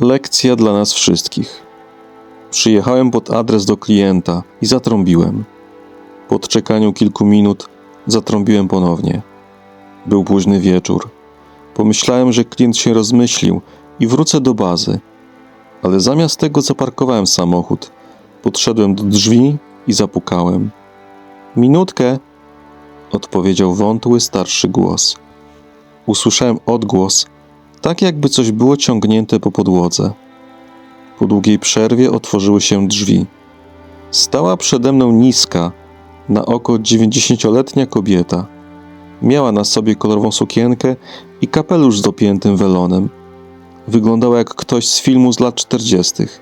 Lekcja dla nas wszystkich. Przyjechałem pod adres do klienta i zatrąbiłem. Po odczekaniu kilku minut zatrąbiłem ponownie. Był późny wieczór. Pomyślałem, że klient się rozmyślił i wrócę do bazy. Ale zamiast tego zaparkowałem samochód. Podszedłem do drzwi i zapukałem. Minutkę, odpowiedział wątły, starszy głos. Usłyszałem odgłos, tak jakby coś było ciągnięte po podłodze. Po długiej przerwie otworzyły się drzwi. Stała przede mną niska, na oko dziewięćdziesięcioletnia kobieta. Miała na sobie kolorową sukienkę i kapelusz z dopiętym welonem. Wyglądała jak ktoś z filmu z lat czterdziestych.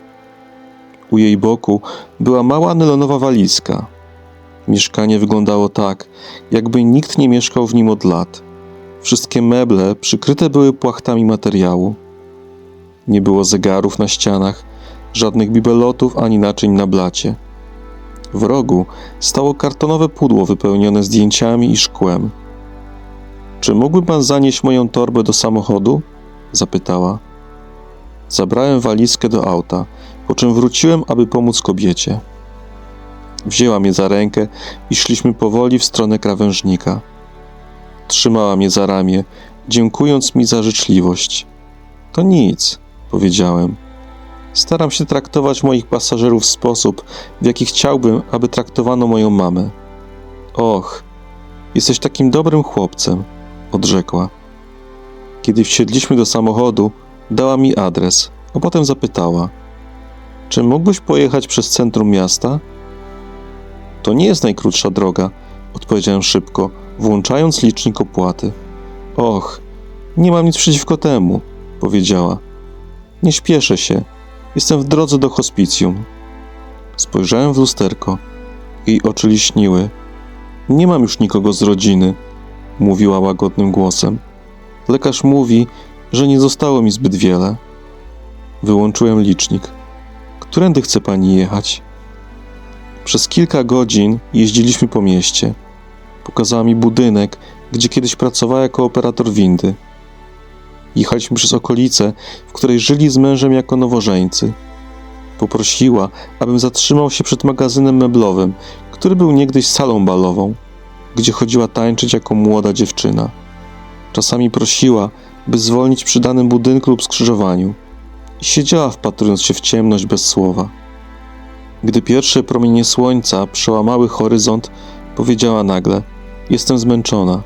U jej boku była mała nylonowa walizka. Mieszkanie wyglądało tak, jakby nikt nie mieszkał w nim od lat. Wszystkie meble przykryte były płachtami materiału. Nie było zegarów na ścianach, żadnych bibelotów ani naczyń na blacie. W rogu stało kartonowe pudło wypełnione zdjęciami i szkłem. Czy mógłby pan zanieść moją torbę do samochodu? zapytała. Zabrałem walizkę do auta, po czym wróciłem, aby pomóc kobiecie. Wzięła mnie za rękę i szliśmy powoli w stronę krawężnika. Trzymała mnie za ramię, dziękując mi za życzliwość. To nic, powiedziałem. Staram się traktować moich pasażerów w sposób, w jaki chciałbym, aby traktowano moją mamę. Och, jesteś takim dobrym chłopcem, odrzekła. Kiedy wsiedliśmy do samochodu, dała mi adres, a potem zapytała: Czy mógłbyś pojechać przez centrum miasta? To nie jest najkrótsza droga, odpowiedziałem szybko, włączając licznik opłaty. Och, nie mam nic przeciwko temu, powiedziała. Nie śpieszę się. Jestem w drodze do hospicjum. Spojrzałem w lusterko. Jej oczy liśniły. Nie mam już nikogo z rodziny, mówiła łagodnym głosem. Lekarz mówi, że nie zostało mi zbyt wiele. Wyłączyłem licznik. Którędy chce pani jechać? Przez kilka godzin jeździliśmy po mieście. Pokazała mi budynek, gdzie kiedyś pracowała jako operator windy. Jechaliśmy przez okolicę, w której żyli z mężem jako nowożeńcy. Poprosiła, abym zatrzymał się przed magazynem meblowym, który był niegdyś salą balową, gdzie chodziła tańczyć jako młoda dziewczyna. Czasami prosiła, by zwolnić przy danym budynku lub skrzyżowaniu. I siedziała wpatrując się w ciemność bez słowa. Gdy pierwsze promienie słońca przełamały horyzont, powiedziała nagle: Jestem zmęczona.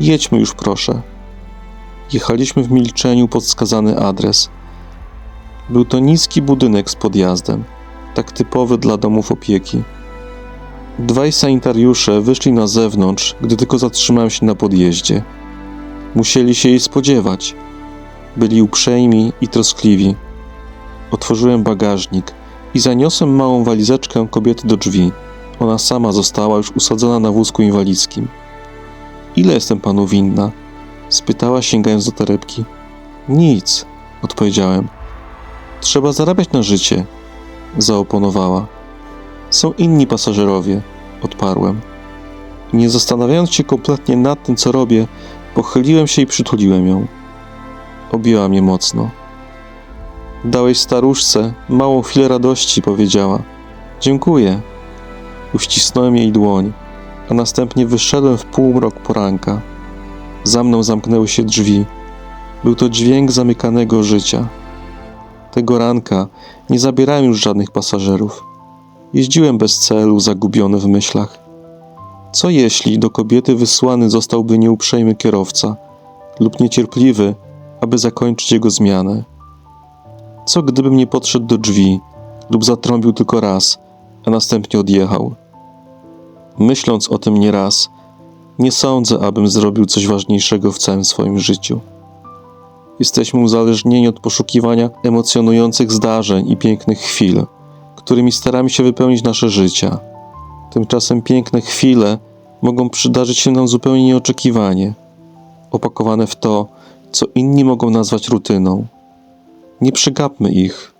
Jedźmy już, proszę. Jechaliśmy w milczeniu pod wskazany adres. Był to niski budynek z podjazdem, tak typowy dla domów opieki. Dwaj sanitariusze wyszli na zewnątrz, gdy tylko zatrzymałem się na podjeździe. Musieli się jej spodziewać. Byli uprzejmi i troskliwi. Otworzyłem bagażnik i zaniosłem małą walizeczkę kobiety do drzwi. Ona sama została już usadzona na wózku inwalidzkim. Ile jestem panu winna? spytała, sięgając do torebki. Nic, odpowiedziałem. Trzeba zarabiać na życie, zaoponowała. Są inni pasażerowie, odparłem. Nie zastanawiając się kompletnie nad tym, co robię, pochyliłem się i przytuliłem ją. Objęła mnie mocno. Dałeś staruszce małą chwilę radości, powiedziała. Dziękuję. Uścisnąłem jej dłoń, a następnie wyszedłem w półmrok poranka. Za mną zamknęły się drzwi. Był to dźwięk zamykanego życia. Tego ranka nie zabierałem już żadnych pasażerów. Jeździłem bez celu, zagubiony w myślach. Co jeśli do kobiety wysłany zostałby nieuprzejmy kierowca lub niecierpliwy, aby zakończyć jego zmianę? Co gdybym nie podszedł do drzwi lub zatrąbił tylko raz, a następnie odjechał? Myśląc o tym nieraz, nie sądzę, abym zrobił coś ważniejszego w całym swoim życiu. Jesteśmy uzależnieni od poszukiwania emocjonujących zdarzeń i pięknych chwil, którymi staramy się wypełnić nasze życia. Tymczasem piękne chwile mogą przydarzyć się nam zupełnie nieoczekiwanie, opakowane w to, co inni mogą nazwać rutyną. Nie przegapmy ich.